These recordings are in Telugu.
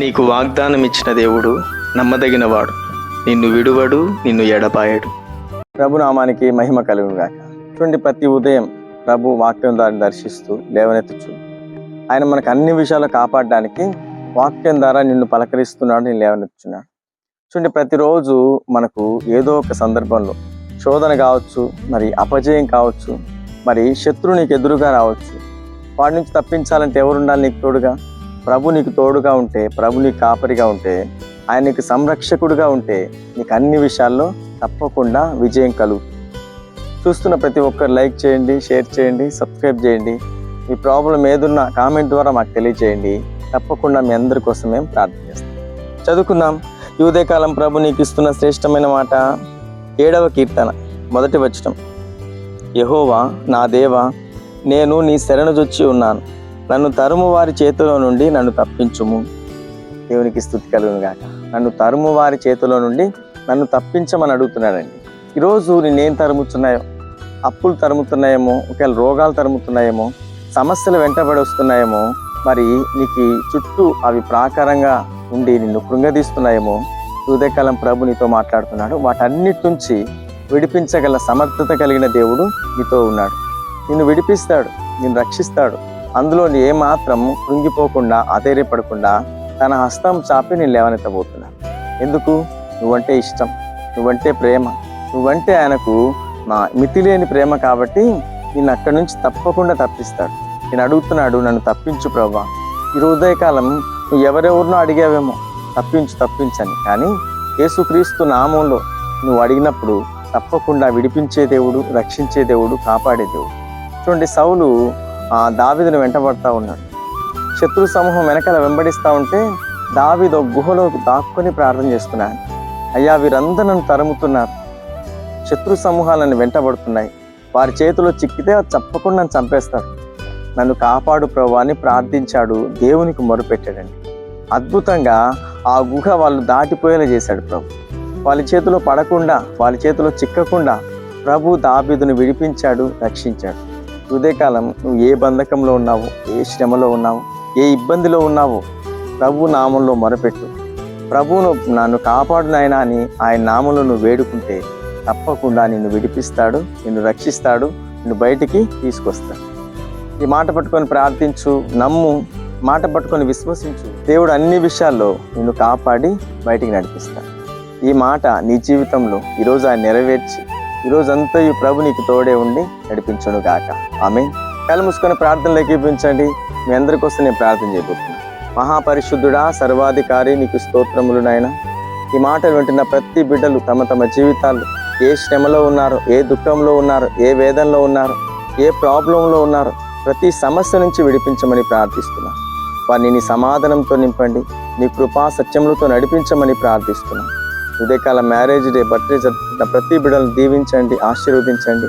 నీకు వాగ్దానం ఇచ్చిన దేవుడు నమ్మదగినవాడు. నిన్ను విడువడు నిన్ను ఎడపాయడు ప్రభునామానికి మహిమ కలుగుగాక చూడండి ప్రతి ఉదయం ప్రభు వాక్యం ద్వారా దర్శిస్తూ లేవనెత్తుచు. ఆయన మనకు అన్ని విషయాలు కాపాడడానికి వాక్యం ద్వారా నిన్ను పలకరిస్తున్నాడు నేను లేవనెత్తున్నాడు చూడండి ప్రతిరోజు మనకు ఏదో ఒక సందర్భంలో శోధన కావచ్చు మరి అపజయం కావచ్చు మరి శత్రువు నీకు ఎదురుగా రావచ్చు. వాడి నుంచి తప్పించాలంటే ఎవరు ఉండాలి నీకు తోడుగా? ప్రభు నీకు తోడుగా ఉంటే ప్రభు నీకు కాపరిగా ఉంటే ఆయన నీకు సంరక్షకుడుగా ఉంటే నీకు అన్ని విషయాల్లో తప్పకుండా విజయం కలుగు. చూస్తున్న ప్రతి ఒక్కరు లైక్ చేయండి షేర్ చేయండి సబ్స్క్రైబ్ చేయండి. మీ ప్రాబ్లం ఏదున్నా కామెంట్ ద్వారా మాకు తెలియజేయండి తప్పకుండా మీ అందరి కోసం మేము ప్రార్థన చేస్తాం. చదువుకుందాం. యువదేకాలం ప్రభు నీకు ఇస్తున్న శ్రేష్టమైన మాట. ఏడవ కీర్తన మొదటి వచ్చటం యహోవా నా దేవా నేను నీ శరణుజొచ్చి ఉన్నాను. నన్ను తరుము వారి చేతిలో నుండి నన్ను తప్పించుము. దేవునికి స్థుతి కలుగును గాక. నన్ను తరుము వారి చేతిలో నుండి నన్ను తప్పించమని అడుగుతున్నాడండి. ఈరోజు నేనేం తరుముతున్నాయో? అప్పులు తరుముతున్నాయేమో? ఒకవేళ రోగాలు తరుముతున్నాయేమో? సమస్యలు వెంటబడి వస్తున్నాయేమో? మరి నీకు చుట్టూ అవి ప్రాకారంగా ఉండి నిన్ను కృంగదీస్తున్నాయేమో? హృదయకాలం ఉదయకాలం ప్రభు నీతో మాట్లాడుతున్నాడు. వాటన్నిటి నుంచి విడిపించగల సమర్థత కలిగిన దేవుడు నీతో ఉన్నాడు. నిన్ను విడిపిస్తాడు. నిన్ను రక్షిస్తాడు. అందులో ఏమాత్రం కృంగిపోకుండా అధైర్యపడకుండా తన హస్తం చాపి నేను లేవనెత్తబోతున్నాను ఎందుకు? నువ్వంటే ఇష్టం నువ్వంటే ప్రేమ నువ్వంటే ఆయనకు మా మితిలేని ప్రేమ కాబట్టి నేను అక్కడి నుంచి తప్పకుండా తప్పిస్తాడు. నేను అడుగుతున్నాడు నన్ను తప్పించు ప్రభా ఈ ఉదయకాలం నువ్వు ఎవరెవరినో అడిగావేమో. తప్పించు తప్పించని. కానీ యేసుక్రీస్తు నామంలో నువ్వు అడిగినప్పుడు తప్పకుండా విడిపించే దేవుడు రక్షించే దేవుడు కాపాడే దేవుడు. చూడండి సౌలు దావిదును వెంటబడతా ఉన్నాడు. శత్రు సమూహం వెనకాల వెంబడిస్తూ ఉంటే దావీదు ఒక గుహలో దాక్కుని ప్రార్థన చేస్తున్నాడు. అయ్యా వీరందరూ నన్ను తరుముతున్నారు. శత్రు సమూహాలను వెంటబడుతున్నాయి. వారి చేతిలో చిక్కితే అది తప్పకుండా నన్ను చంపేస్తారు. నన్ను కాపాడు ప్రభు అని ప్రార్థించాడు దేవునికి మొరుపెట్టాడండి. అద్భుతంగా ఆ గుహ వాళ్ళు దాటిపోయేలా చేశాడు ప్రభు. వాళ్ళ చేతిలో పడకుండా వాళ్ళ చేతిలో చిక్కకుండా ప్రభు దాబీదును విడిపించాడు రక్షించాడు. ఉదయకాలం నువ్వు ఏ బంధకంలో ఉన్నావు ఏ శ్రమలో ఉన్నావు ఏ ఇబ్బందిలో ఉన్నావు ప్రభు నామంలో మొరపెట్టు. ప్రభువును నన్ను కాపాడునాయన అని ఆయన నామంలో నువ్వు వేడుకుంటే తప్పకుండా నిన్ను విడిపిస్తాడు నిన్ను రక్షిస్తాడు నిన్ను బయటికి తీసుకొస్తాడు. ఈ మాట పట్టుకొని ప్రార్థించు నమ్ము మాట పట్టుకొని విశ్వసించు. దేవుడు అన్ని విషయాల్లో నిన్ను కాపాడి బయటికి నడిపిస్తాడు. ఈ మాట నీ జీవితంలో ఈరోజు ఆయన నెరవేర్చి ఈరోజంతా ఈ ప్రభు నీకు తోడే ఉండి నడిపించను గాక. ఆమె కళ్ళు మూసుకొని ప్రార్థనలు ఎక్కిపించండి మీ అందరి కోసం నేను ప్రార్థన చేయబోతున్నాను. మహాపరిశుద్ధుడా సర్వాధికారి నీకు స్తోత్రములు నాయన. ఈ మాటలు వింటున్న ప్రతి బిడ్డలు తమ తమ జీవితాలు ఏ శ్రమలో ఉన్నారు ఏ దుఃఖంలో ఉన్నారు ఏ వేదనలో ఉన్నారు ఏ ప్రాబ్లంలో ఉన్నారు ప్రతి సమస్య నుంచి విడిపించమని ప్రార్థిస్తున్నాను. వారిని నీ సమాధానంతో నింపండి. నీ కృపా సత్యములతో నడిపించమని ప్రార్థిస్తున్నాను. ఉదయకాల మ్యారేజ్ డే బర్త్డే జరుపుకున్న ప్రతి బిడ్డలను దీవించండి ఆశీర్వదించండి.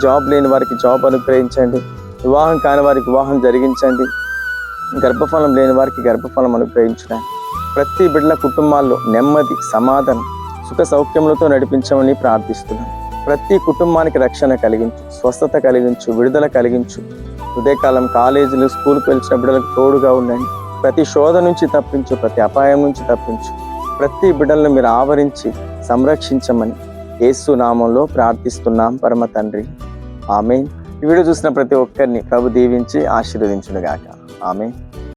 జాబ్ లేని వారికి జాబ్ అనుగ్రహించండి. వివాహం కాని వారికి వివాహం జరిగించండి. గర్భఫలం లేని వారికి గర్భఫలం అనుగ్రహించండి. ప్రతి బిడ్డల కుటుంబాల్లో నెమ్మది సమాధానం సుఖ సౌఖ్యములతో నడిపించమని ప్రార్థిస్తున్నాను ప్రతి కుటుంబానికి రక్షణ కలిగించు స్వస్థత కలిగించు విడుదల కలిగించు. ఉదయకాలం కాలేజీలు స్కూల్కి వెళ్ళిన బిడ్డలకు తోడుగా ఉండండి. ప్రతి శోధ నుంచి తప్పించు ప్రతి అపాయం నుంచి తప్పించు. ప్రతి బిడ్డలను మీరు ఆవరించి సంరక్షించమని యేసు నామంలో ప్రార్థిస్తున్నాం. పరమ తండ్రి. ఆమె ఈ వీడియో చూసిన ప్రతి ఒక్కరిని ప్రభు దీవించి ఆశీర్వదించునుగాక. ఆమె